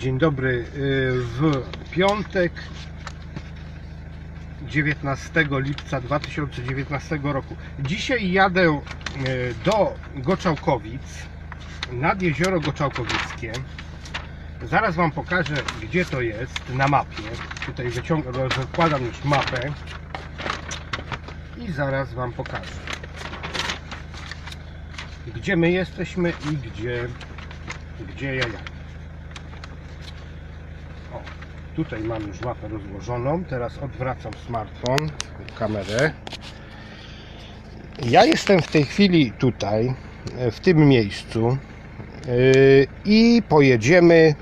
Dzień dobry. y, W piątek 19 lipca 2019 roku. Dzisiaj jadę y, do Goczałkowic, nad jezioro Goczałkowickie. Zaraz Wam pokażę, gdzie to jest na mapie. Tutaj wyciągam, rozkładam już mapę i zaraz Wam pokażę, gdzie my jesteśmy i gdzie, gdzie ja jadę. Tutaj mam już mapę rozłożoną. Teraz odwracam smartfon, kamerę. Ja jestem w tej chwili tutaj, w tym miejscu yy, i pojedziemy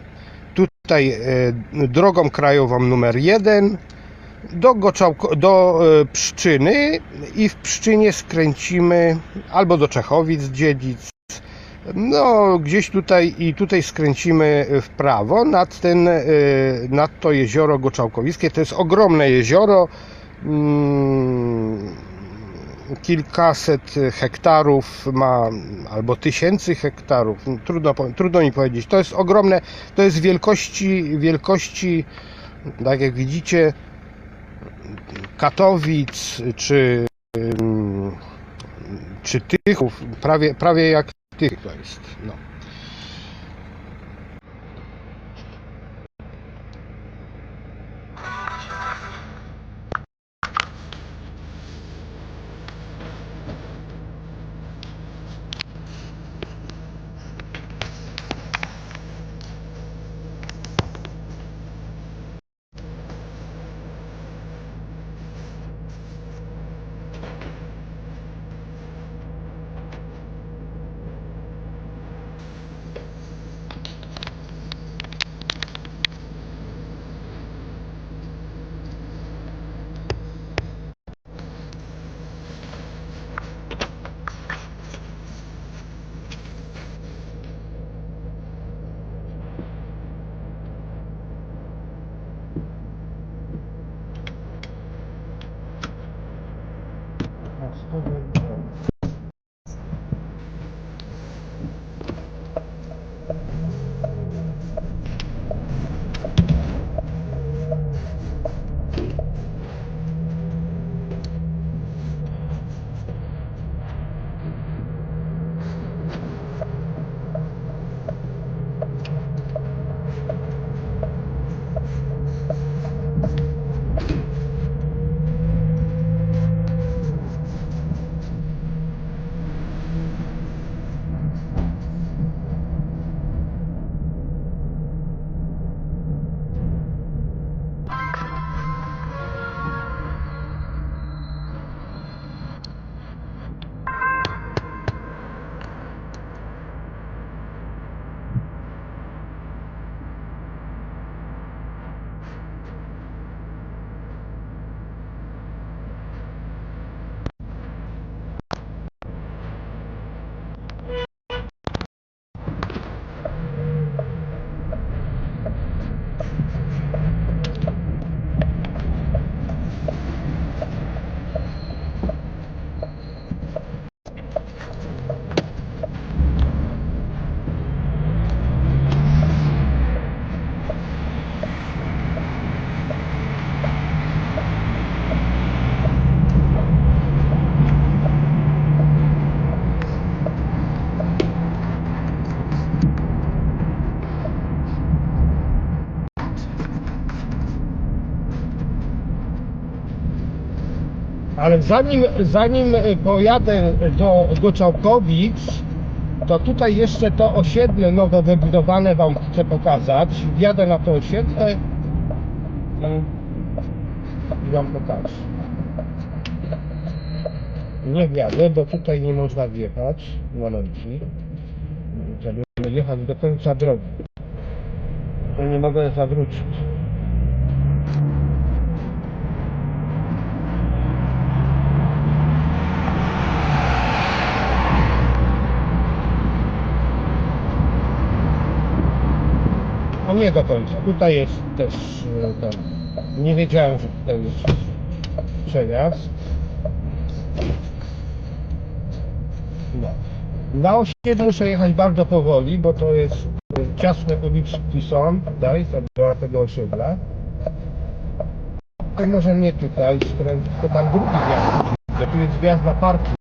tutaj e, drogą krajową numer 1 do, Goczałko, do e, Pszczyny i w Pszczynie skręcimy albo do Czechowic, Dziedzic, no, gdzieś tutaj i tutaj skręcimy w prawo nad, ten, y, nad to jezioro Goczałkowickie. To jest ogromne jezioro. mm, Kilkaset hektarów ma, albo tysięcy hektarów. Trudno, trudno mi powiedzieć. To jest ogromne, to jest wielkości, wielkości, tak jak widzicie, Katowic czy, ym, czy Tychów, prawie, prawie jak tych to jest. No. Ale zanim, zanim pojadę do Goczałkowic, to tutaj jeszcze to osiedle nowo wybudowane Wam chcę pokazać. Wjadę na to osiedle i Wam pokażę. Nie wjadę, bo tutaj nie można wjechać. Momencik. Żeby jechać do końca drogi. Nie mogę zawrócić. Nie do końca. Tutaj jest też e, ten. Nie wiedziałem, że tutaj jest przejazd. No. Na osiedlu muszę jechać bardzo powoli, bo to jest ciasne uliczki są tutaj, do tego osiedla. To może nie tutaj to tam drugi wjazd. To tu jest wjazd na.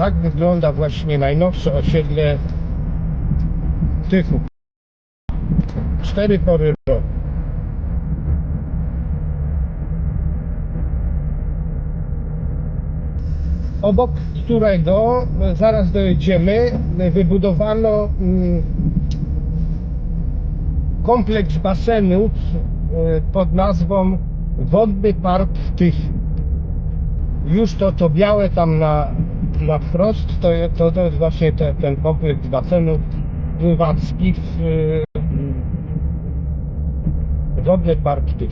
Tak wygląda właśnie najnowsze osiedle Tychów. Cztery pory roku. Obok którego zaraz dojedziemy, wybudowano mm, kompleks basenów e, pod nazwą Wodny Park Tych. Już to, to białe tam na, na wprost, to, je- to, to jest właśnie te, ten kompleks basenów pływackich. Yy, Wodny Park Tych.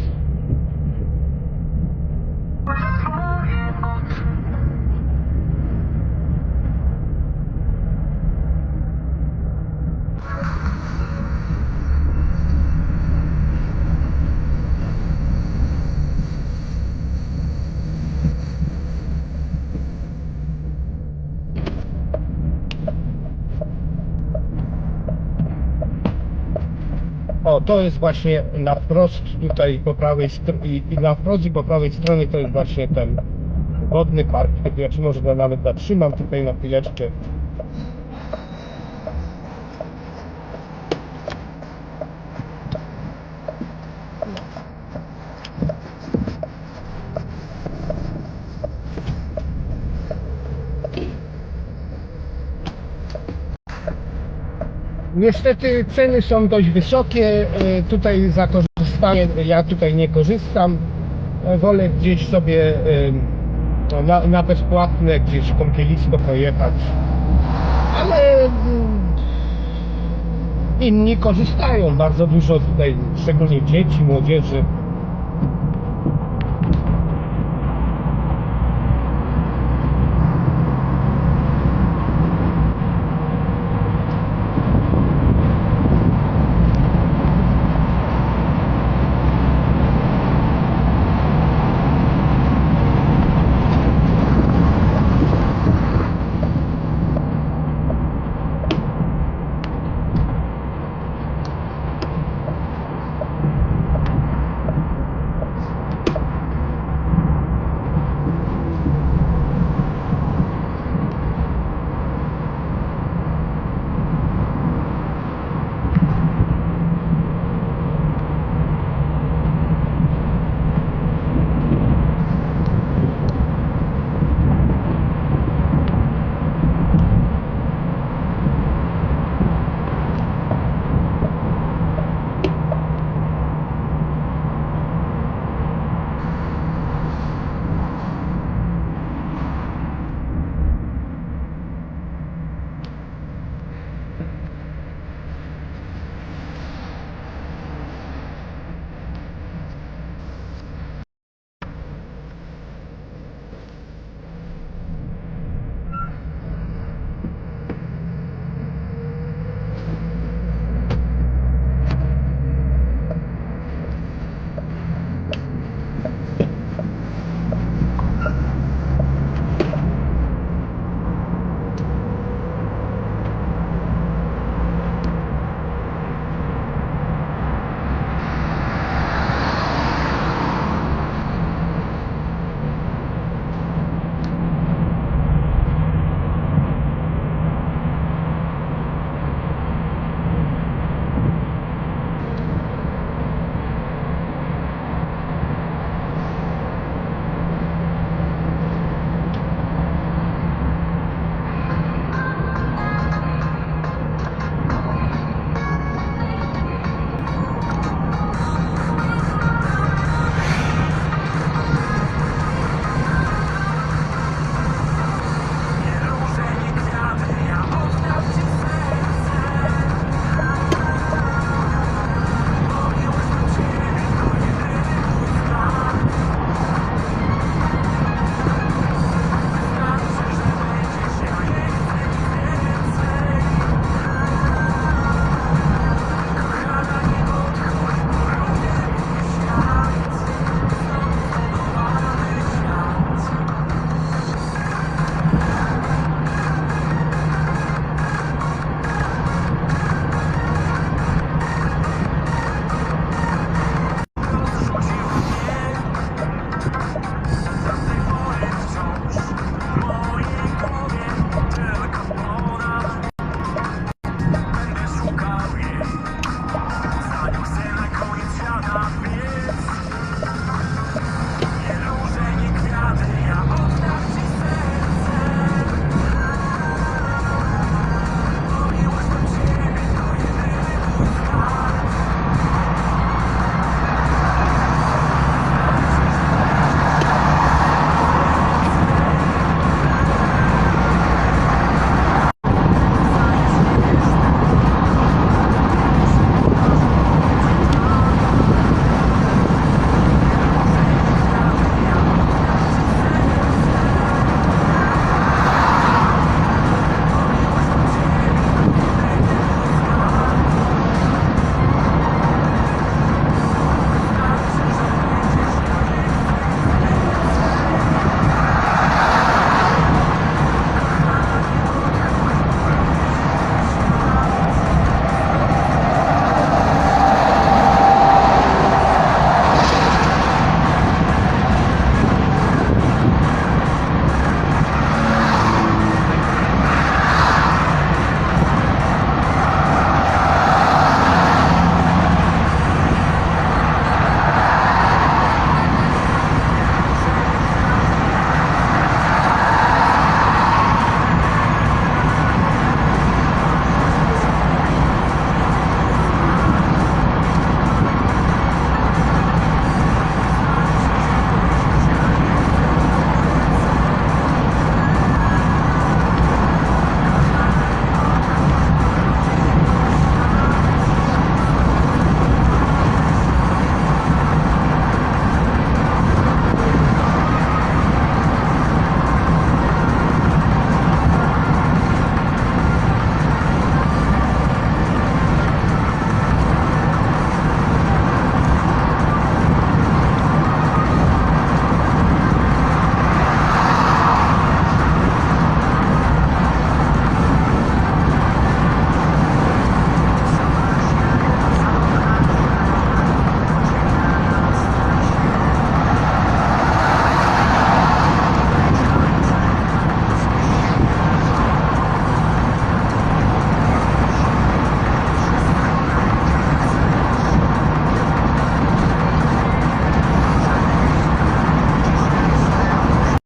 To jest właśnie na wprost tutaj po prawej i i na wprost i po prawej stronie to jest właśnie ten wodny park. Ja czy może nawet zatrzymam tutaj na chwileczkę. Niestety ceny są dość wysokie. e, Tutaj za korzystanie, ja tutaj nie korzystam. E, Wolę gdzieś sobie e, na, na bezpłatne gdzieś kąpielisko pojechać. Ale inni korzystają bardzo dużo tutaj, szczególnie dzieci, młodzieży.